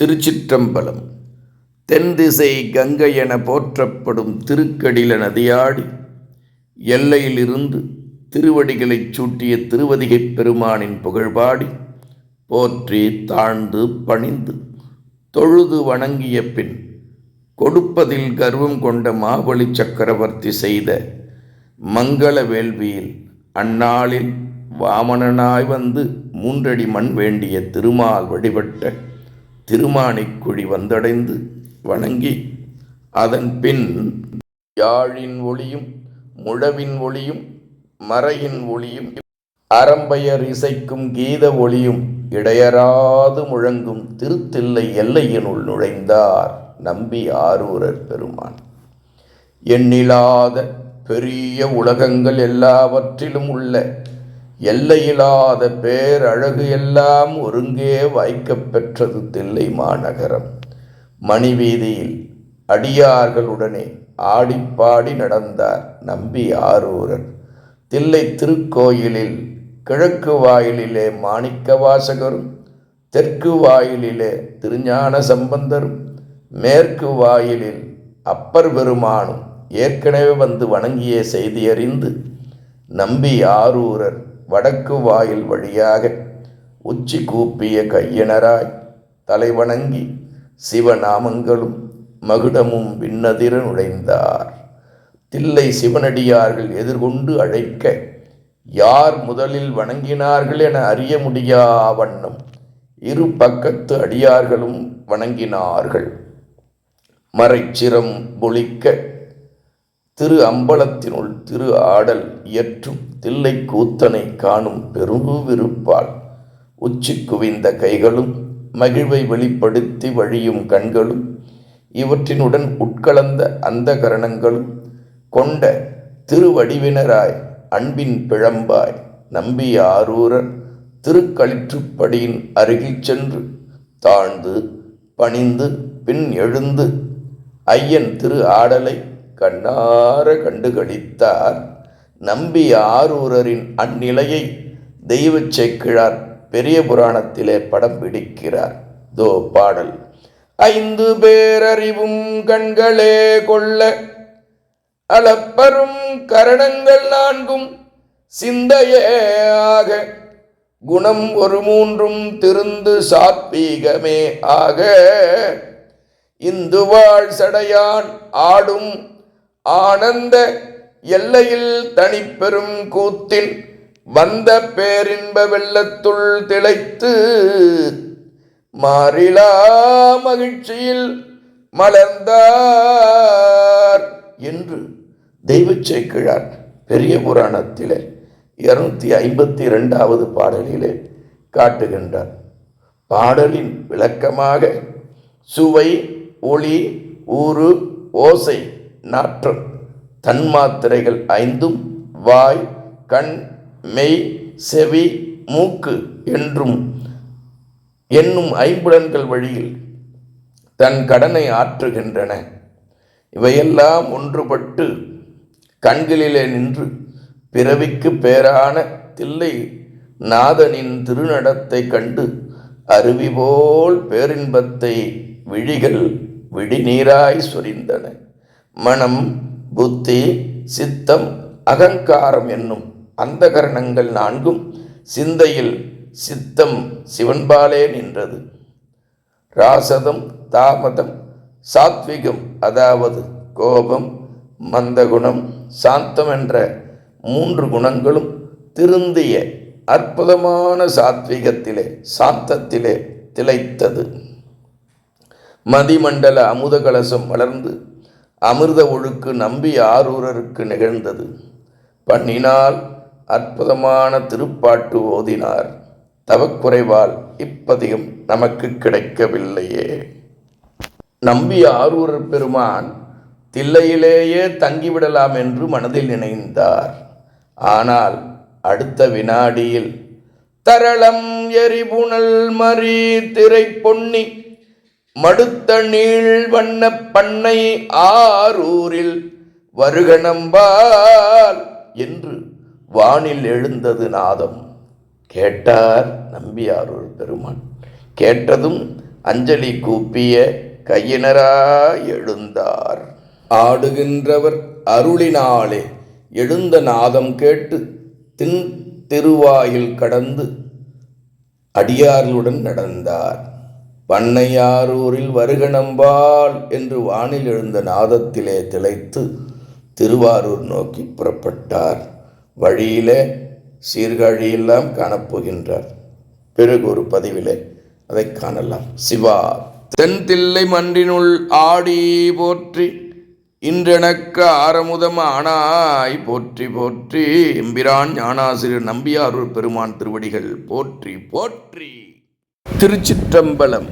திருச்சிற்றம்பலம். தென் திசை கங்கை என போற்றப்படும் திருக்கடில நதியாடி எல்லையிலிருந்து திருவடிகளைச் சூட்டிய திருவதிகைப் பெருமானின் புகழ்பாடி போற்றி தாழ்ந்து பணிந்து தொழுது வணங்கிய பின் கொடுப்பதில் கர்வம் கொண்ட மாபலி சக்கரவர்த்தி செய்த மங்கள வேள்வியில் அந்நாளில் வாமனனாய் வந்து மூன்றடி மண் வேண்டிய திருமால் வழிபட்ட திருமானிக்குழி வந்தடைந்து வணங்கி அதன் பின் யாழின் ஒளியும் முழவின் ஒளியும் மறையின் ஒளியும் அறம்பெயர் இசைக்கும் கீத ஒளியும் இடையராது முழங்கும் திருத்தில்லை எல்லையினுள் நுழைந்தார் நம்பி ஆரூரர் பெருமான். எண்ணிலாத பெரிய உலகங்கள் எல்லாவற்றிலும் உள்ள எல்லையில்லாத பேரழகு எல்லாம் ஒருங்கே வாய்க்கப் பெற்றது தில்லை மாநகரம். மணிவீதியில் அடியார்களுடனே ஆடிப்பாடி நடந்தார் நம்பி ஆரூரர் தில்லை திருக்கோயிலில் கிழக்கு வாயிலிலே மாணிக்க வாசகரும் தெற்கு வாயிலிலே திருஞான சம்பந்தரும் மேற்கு வாயிலில் அப்பர் பெருமானும் ஏற்கனவே வந்து வணங்கிய செய்தியறிந்து நம்பி ஆரூரர் வடக்கு வாயில் வழியாக உச்சி கூப்பிய கையினராய் தலைவணங்கி சிவநாமங்களும் மகுடமும் விண்ணதிர நுழைந்தார். தில்லை சிவனடியார்கள் எதிர்கொண்டு அழைக்க யார் முதலில் வணங்கினார்கள் என அறிய முடியா வண்ணம் இரு பக்கத்து அடியார்களும் வணங்கினார்கள். மறைச்சிரம் பொழிக்க திரு அம்பலத்தினுள் திரு ஆடல் இயற்றும் தில்லை கூத்தனை காணும் பெருவிருப்பால் உச்சி குவிந்த கைகளும் மகிழ்வை வெளிப்படுத்தி வழியும் கண்களும் இவற்றினுடன் உட்கலந்த அந்த கரணங்களும் கொண்ட திருவடிவினராய் அன்பின் பிழம்பாய் நம்பி ஆரூரர் திருக்களிற்றுப்படியின் அருகில் சென்று தாழ்ந்து பணிந்து பின் எழுந்து ஐயன் திரு ஆடலை கண்ணார கண்டுகளித்தார் நம்பி ஆரூரரின் அந்நிலையை தெய்வச் சேக்கிழார் பெரிய புராணத்திலே படம் பிடிக்கிறார். தோ பாடல். ஐந்து பேரறிவும் கண்களே கொள்ள அளப்பரும் கரணங்கள் நான்கும் சிந்தையே ஆக குணம் ஒரு மூன்றும் திருந்து சாத்வீகமே ஆக. இந்துவாழ் சடையான் ஆடும் ஆனந்த எல்லையில் தனிப்பெரும் கூத்தின் வந்த பேரின்ப வெள்ளத்துள் திளைத்து மாறிலா மகிழ்ச்சியில் மலர்ந்தார் என்று தெய்வச் சேக்கிழார் பெரிய புராணத்திலே இருநூத்தி ஐம்பத்தி இரண்டாவது பாடலிலே காட்டுகின்றார். பாடலின் விளக்கமாக சுவை ஒளி ஊறு ஓசை நாற்றம். தன்மாத்திரைகள் ஐந்தும் வாய் கண் மெய் செவி மூக்கு என்றும் என்னும் ஐம்புலன்கள் வழியில் தன் கடனை ஆற்றுகின்றன. இவையெல்லாம் ஒன்றுபட்டு கண்களிலே நின்று பிறவிக்கு பேரான தில்லை நாதனின் திருநடத்தை கண்டு அருவி போல் பேரின்பத்தை விழிகள் விடிநீராய் சொரிந்தன. மனம் புத்தி சித்தம் அகங்காரம் என்னும் அந்த கரணங்கள் நான்கும் சிந்தையில் சித்தம் சிவன்பாலே நின்றது. ராசதம் தாமதம் சாத்விகம் அதாவது கோபம் மந்தகுணம் சாந்தம் என்ற மூன்று குணங்களும் திருந்திய அற்புதமான சாத்விகத்திலே சாந்தத்திலே திளைத்தது. மதிமண்டல அமுத கலசம் வளர்ந்து அமிர்த ஒழுக்கு நம்பி ஆரூரருக்கு நிகழ்ந்தது. பண்ணினால் அற்புதமான திருப்பாட்டு ஓதினார். தவக்குறைவால் இப்பதிகம் நமக்கு கிடைக்கவில்லையே. நம்பி ஆரூரர் பெருமான் தில்லையிலேயே தங்கிவிடலாம் என்று மனதில் நினைந்தார். ஆனால் அடுத்த வினாடியில் தரளம் எரிபுணல் மறி திரை பொன்னி மடுத்த நீள் வண்ண பண்ணை ஆரூரில் வருகணம்பால் என்று வானில் எழுந்தது நாதம். கேட்டார் நம்பியாரூர் பெருமான். கேட்டதும் அஞ்சலி கூப்பிய கையினரா எழுந்தார். ஆடுகின்றவர் அருளினாலே எழுந்த நாதம் கேட்டு தின் திருவாயில் கடந்து அடியார்களுடன் நடந்தார். பண்ணையாரூரில் வருகணம்பாள் என்று வானில் எழுந்த நாதத்திலே திளைத்து திருவாரூர் நோக்கி புறப்பட்டார். வழியிலே சீர்காழியெல்லாம் காணப்போகின்றார். பிறகு ஒரு பதிவிலே அதை காணலாம். சிவா தென்தில்லை மன்றினுள் ஆடி போற்றி இன்றெனக்கு ஆரமுதம் ஆனாய் போற்றி போற்றி. எம்பிரான் ஞானாசிரியர் நம்பியாரூர் பெருமான் திருவடிகள் போற்றி போற்றி. திருச்சிற்றம்பலம்